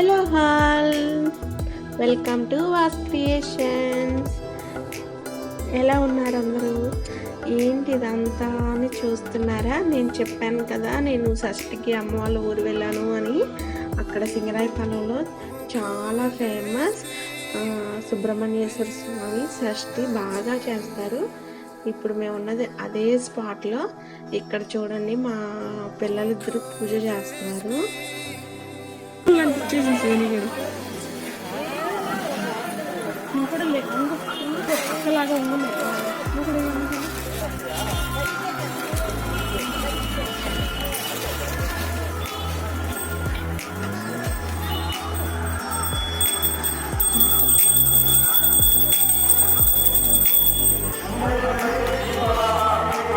Hello all welcome to Vas creations ఎలా ఉన్నారు అందరూ? ఏంటి ఇదంతా అని చూస్తున్నారా? నేను చెప్పాను కదా నేను షష్టికి అమ్మ వాళ్ళ ఊరు వెళ్ళాను అని. అక్కడ సింగరాయపాలెంలో చాలా ఫేమస్ సుబ్రహ్మణ్యేశ్వర స్వామి షష్ఠి బాగా చేస్తారు. ఇప్పుడు మేము ఉన్నది అదే స్పాట్లో ఇక్కడ చూడండి మా పిల్లలిద్దరూ పూజ చేస్తున్నారు.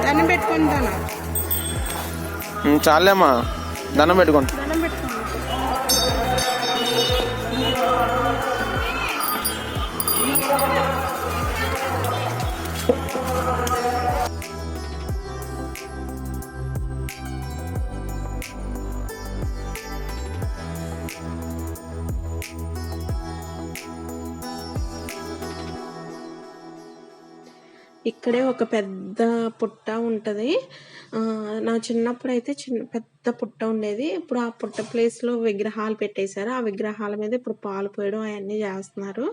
దండం పెట్టుకుంటానా చాలేమ్మా. దండం పెట్టుకుంటా. Thank you. ఇక్కడే ఒక పెద్ద పుట్ట ఉంటుంది. నా చిన్నప్పుడు అయితే చిన్న పెద్ద పుట్ట ఉండేది. ఇప్పుడు ఆ పుట్ట ప్లేస్లో విగ్రహాలు పెట్టేశారు. ఆ విగ్రహాల మీద ఇప్పుడు పాలు పోయడం అవన్నీ చేస్తున్నారు.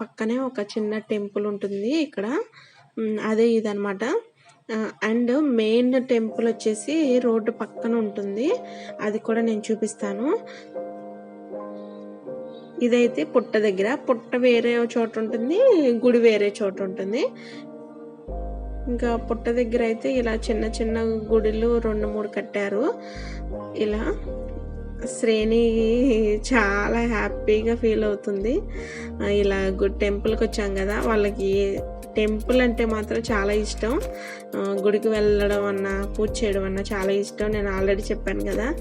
పక్కనే ఒక చిన్న టెంపుల్ ఉంటుంది ఇక్కడ. అదే ఇదనమాట అండ్ మెయిన్ టెంపుల్ వచ్చేసి రోడ్డు పక్కన ఉంటుంది. అది కూడా నేను చూపిస్తాను. ఇదైతే పుట్ట దగ్గర. పుట్ట వేరే చోట ఉంటుంది గుడి వేరే చోట ఉంటుంది. ఇంకా పుట్ట దగ్గర అయితే ఇలా చిన్న చిన్న గుడిలు రెండు మూడు కట్టారు. ఇలా శ్రేణి చాలా హ్యాపీగా ఫీల్ అవుతుంది. ఇలా గుడ్ టెంపుల్కి వచ్చాం కదా వాళ్ళకి టెంపుల్ అంటే మాత్రం చాలా ఇష్టం. గుడికి వెళ్ళడం అన్నా పూజ చేయడం అన్నా చాలా ఇష్టం. నేను ఆల్రెడీ చెప్పాను కదా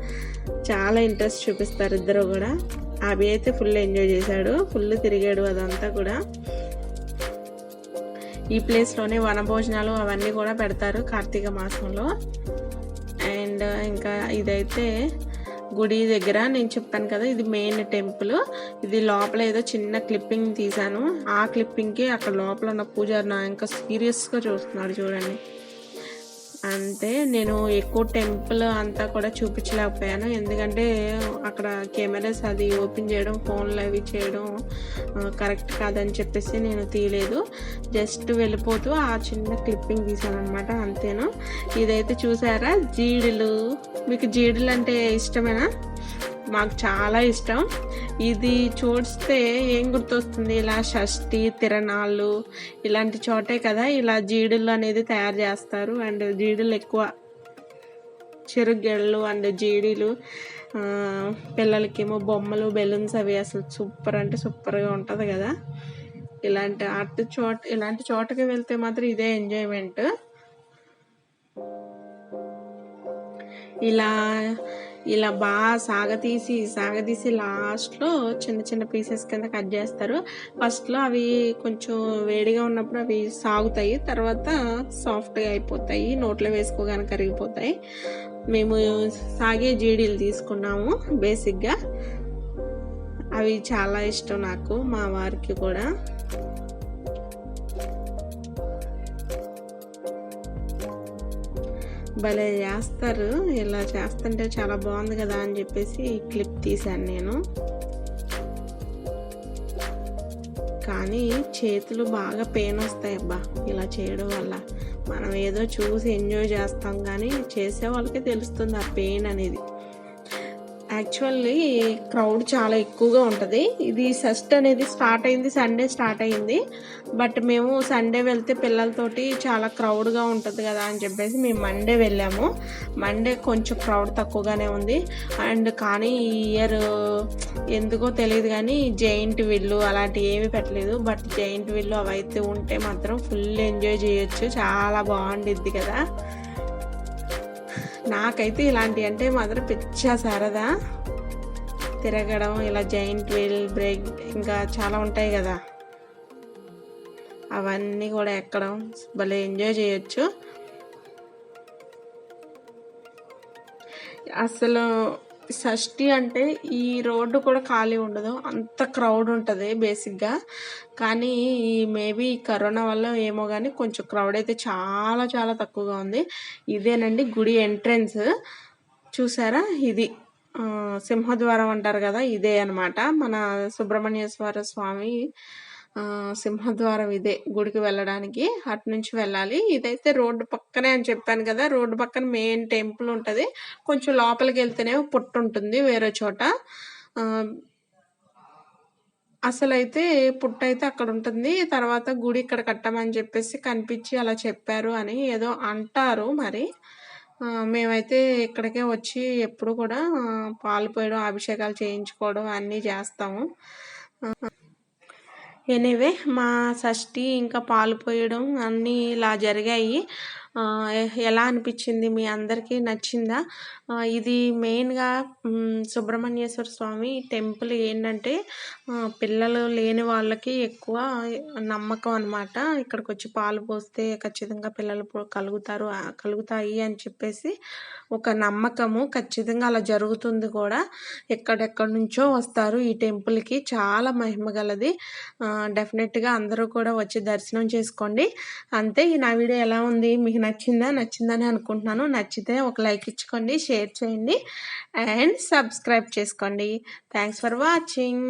చాలా ఇంట్రెస్ట్ చూపిస్తారు ఇద్దరు కూడా. అభి అయితే ఫుల్ ఎంజాయ్ చేశాడు. ఫుల్ తిరిగాడు అదంతా కూడా. ఈ ప్లేస్లోనే వనభోజనాలు అవన్నీ కూడా పెడతారు కార్తీక మాసంలో. అండ్ ఇంకా ఇదైతే గుడి దగ్గర నేను చెప్పాను కదా ఇది మెయిన్ టెంపుల్ ఇది లోపల ఏదో చిన్న క్లిప్పింగ్ తీశాను. ఆ క్లిప్పింగ్కి అక్కడ లోపల ఉన్న పూజారి నా ఇంకా సీరియస్గా చూస్తున్నాడు చూడండి. అంతే నేను ఎక్కువ టెంపుల్ అంతా కూడా చూపించలేకపోయాను. ఎందుకంటే అక్కడ కెమెరాస్ అది ఓపెన్ చేయడం ఫోన్లు అవి చేయడం కరెక్ట్ కాదని చెప్పేసి నేను తీయలేదు. జస్ట్ వెళ్ళిపోతూ ఆ చిన్న క్లిప్పింగ్ తీసాను అనమాట అంతేను? ఇదైతే చూసారా? జీడులు. మీకు జీడులు అంటే ఇష్టమేనా? మాకు చాలా ఇష్టం. ఇది చూస్తే ఏం గుర్తొస్తుంది? ఇలా షష్ఠి తిరణాళ్ళు ఇలాంటి చోటే కదా ఇలా జీడులు అనేది తయారు చేస్తారు. అండ్ జీడులు ఎక్కువ చెరుగెళ్ళు అండ్ జీడీలు పిల్లలకేమో బొమ్మలు బెలూన్స్ అవి అసలు సూపర్ అంటే సూపర్గా ఉంటుంది కదా. ఇలాంటి ఆర్ట్ చోట ఇలాంటి చోటకి వెళ్తే మాత్రం ఇదే ఎంజాయ్మెంట్. ఇలా ఇలా బాగా సాగతీసి సాగతీసి లాస్ట్లో చిన్న చిన్న పీసెస్ కింద కట్ చేస్తారు. ఫస్ట్లో అవి కొంచెం వేడిగా ఉన్నప్పుడు అవి సాగుతాయి. తర్వాత సాఫ్ట్గా అయిపోతాయి. నోట్లో వేసుకోగానే కరిగిపోతాయి. మేము సాగే జీడీలు తీసుకున్నాము బేసిక్గా. అవి చాలా ఇష్టం నాకు మా వారికి కూడా. భలే చేస్తారు. ఇలా చేస్తుంటే చాలా బాగుంది కదా అని చెప్పేసి క్లిప్ తీశాను నేను. కానీ చేతులు బాగా పెయిన్ వస్తాయి అబ్బా ఇలా చేయడం వల్ల. మనం ఏదో చూసి ఎంజాయ్ చేస్తాం కానీ చేసే వాళ్ళకే తెలుస్తుంది ఆ పెయిన్ అనేది. యాక్చువల్లీ క్రౌడ్ చాలా ఎక్కువగా ఉంటుంది. ఇది ఫస్ట్ అనేది స్టార్ట్ అయింది సండే స్టార్ట్ అయింది. బట్ మేము సండే వెళ్తే పిల్లలతోటి చాలా క్రౌడ్గా ఉంటుంది కదా అని చెప్పేసి మేము మండే వెళ్ళాము. మండే కొంచెం క్రౌడ్ తక్కువగానే ఉంది. అండ్ కానీ ఈ ఇయర్ ఎందుకో తెలియదు కానీ జైంట్ విల్లు అలాంటివి ఏమీ పెట్టలేదు. బట్ జైంట్ విల్లు అవైతే ఉంటే మాత్రం ఫుల్ ఎంజాయ్ చేయొచ్చు. చాలా బాగుండిద్ది కదా. నాకైతే ఇలాంటి అంటే మాత్రం పిచ్చా సరదా తిరగడం ఇలా జాయింట్ వీల్ బ్రేక్ ఇంకా చాలా ఉంటాయి కదా. అవన్నీ కూడా ఎక్కడం భలే ఎంజాయ్ చేయొచ్చు. అసలు షష్ఠి అంటే ఈ రోడ్డు కూడా ఖాళీ ఉండదు. అంత క్రౌడ్ ఉంటుంది బేసిక్గా. కానీ ఈ మేబీ కరోనా వల్ల ఏమో కానీ కొంచెం క్రౌడ్ అయితే చాలా చాలా తక్కువగా ఉంది. ఇదేనండి గుడి ఎంట్రన్స్. చూసారా? ఇది. సింహద్వారం అంటారు కదా ఇదే అనమాట మన సుబ్రహ్మణ్యేశ్వర స్వామి సింహద్వారం ఇదే గుడికి వెళ్ళడానికి. అటు నుంచి వెళ్ళాలి. ఇదైతే రోడ్డు పక్కనే అని చెప్పాను కదా రోడ్డు పక్కన మెయిన్ టెంపుల్ ఉంటుంది. కొంచెం లోపలికి వెళ్తేనే పుట్టు ఉంటుంది వేరే చోట. అసలైతే పుట్ట అయితే అక్కడ ఉంటుంది. తర్వాత గుడి ఇక్కడ కట్టమని చెప్పేసి కనిపించి అలా చెప్పారు అని ఏదో అంటారు మరి. మేమైతే ఇక్కడికే వచ్చి ఎప్పుడు కూడా పాలు పోయడం అభిషేకాలు చేయించుకోవడం అన్నీ చేస్తాము. ఎనీవే మా షష్ఠి ఇంకా పాలు పోయడం అన్నీ ఇలా జరిగాయి. ఎలా అనిపించింది? మీ అందరికీ నచ్చిందా? ఇది మెయిన్గా సుబ్రహ్మణ్యేశ్వర స్వామి టెంపుల్ ఏంటంటే పిల్లలు లేని వాళ్ళకి ఎక్కువ నమ్మకం అనమాట ఇక్కడికి వచ్చి పాలు పోస్తే ఖచ్చితంగా పిల్లలు కలుగుతారు కలుగుతాయి అని చెప్పేసి ఒక నమ్మకము ఖచ్చితంగా అలా జరుగుతుంది కూడా. ఎక్కడెక్కడి నుంచో వస్తారు ఈ టెంపుల్కి. చాలా మహిమ గలది. డెఫినెట్గా అందరూ కూడా వచ్చి దర్శనం చేసుకోండి. అంతే ఈ నా వీడియో ఎలా ఉంది? మీకు నచ్చిందా నచ్చిందని అనుకుంటున్నాను. నచ్చితే ఒక లైక్ ఇచ్చుకోండి షేర్ చేయండి. అండ్ సబ్స్క్రైబ్ చేసుకోండి. Thanks for watching.